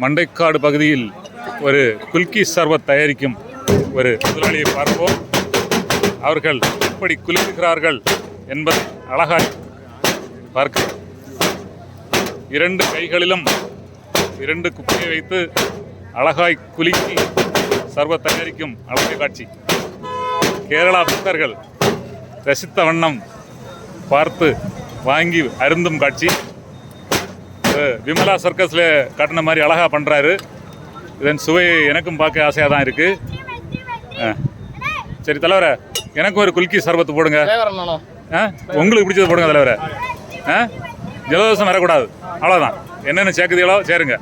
மண்டைக்காடு பகுதியில் ஒரு குல்கி சர்பத் தயாரிக்கும் ஒரு முதலாளியை பார்ப்போம். அவர்கள் எப்படி குலுக்குகிறார்கள் என்பதை அழகாய் பார்க்க இரண்டு கைகளிலும் இரண்டு குப்பையை வைத்து அழகாய் குலுக்கி சர்பத் தயாரிக்கும் அழகிய காட்சி. கேரளா பக்தர்கள் ரசித்த வண்ணம் பார்த்து வாங்கி அருந்தும் காட்சி. விமலா சர்க்கஸில் காட்டின மாதிரி அழகாக பண்ணுறாரு இதன் சுவை எனக்கும் பார்க்க ஆசையாக தான் இருக்குது சரி தலைவரை எனக்கும் ஒரு குல்கி சர்பத்து போடுங்க. ஆ? உங்களுக்கு பிடிச்சது போடுங்க தலைவரை. ஆ? ஜலதோஷம் வரக்கூடாது. அவ்வளோதான் என்னென்ன சேர்க்குதீங்களோ சேருங்க.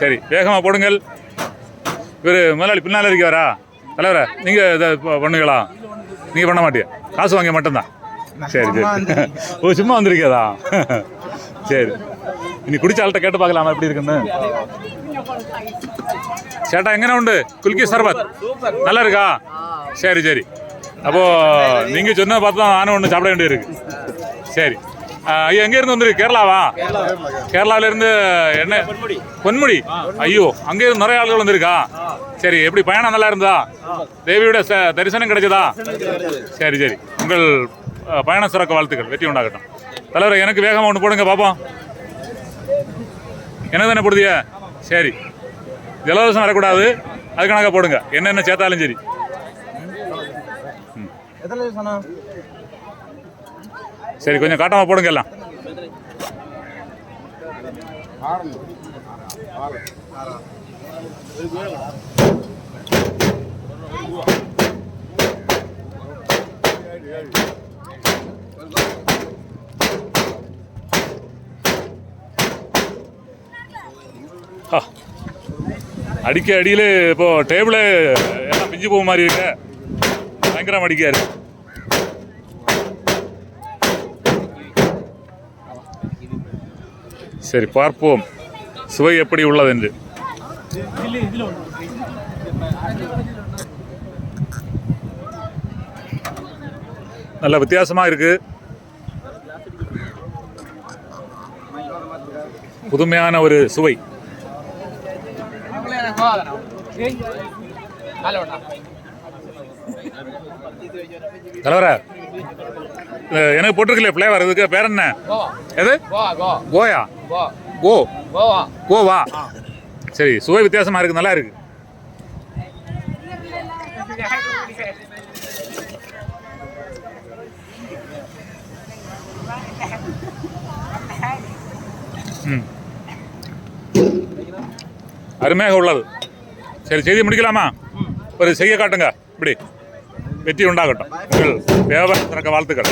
சரி வேகமாக போடுங்கள். இவர் முதலாளி பின்னால் இருக்கவரா தலைவரை நீங்கள் இதை பண்ணுங்களா நீங்கள் பண்ண மாட்டியா? காசு வாங்க மட்டும்தான். சரி சரி. ஓ சும்மா வந்திருக்கதா சரி. இனி குடிச்ச ஆள்கிட்ட கேட்டு பார்க்கலாமா எப்படி இருக்குன்னு? சேட்டா எங்கே உண்டு? குல்கி சர்பத். நல்லா இருக்கா? சரி சரி. அப்போ நீங்க சொன்ன பார்த்து தான் நானும் ஒன்று சாப்பிட வேண்டியிருக்கு. சரி. ஐயோ ஐயா எங்க இருந்து வந்துருக்கு? கேரளாவா? கேரளாவில இருந்து என்ன? பொன்முடி. ஐயோ அங்கே இருந்து நிறைய ஆளுகள் வந்திருக்கா? சரி எப்படி பயணம் நல்லா இருந்தா தேவியோட ச- தரிசனம் கிடைச்சதா? சரி சரி. உங்கள் பயண சிறக்க வாழ்த்துக்கள். வெற்றி உண்டாகட்டும். தலைவர் எனக்கு வேகமாக ஒன்று போடுங்க பார்ப்போம் என்ன தானே போடுதிய சரி ஜலதோஷம் வரக்கூடாது. அது கணக்காக போடுங்க. என்னென்ன சேர்த்தாலும் சரி. சரி கொஞ்சம் காட்டாமல் போடுங்க எல்லாம். ஆ. அடிக்க அடியில் இப்போ டேபிளு எல்லாம் பிஞ்சு போக மாதிரி இருக்க. பயங்கரம் அடிக்காரு சரி பார்ப்போம். சுவை எப்படி உள்ளது என்று. நல்ல வித்தியாசமாக இருக்கு. புதுமையான ஒரு சுவை. தலைவர எனக்கு போட்டிருக்கலையே ஃப்ளேவர் இதுக்கு பேர் என்ன? எது? கோயா? கோ. கோவா. சரி சுவை வித்தியாசமா இருக்கு நல்லா இருக்கு. ம். அருமையாக உள்ளது. சரி செய்தி முடிக்கலாமா? ஒரு செய்ய காட்டுங்க. இப்படி வெற்றி உண்டாகட்டும். உங்கள் வியாபாரம் திறக்க வாழ்த்துக்கள்.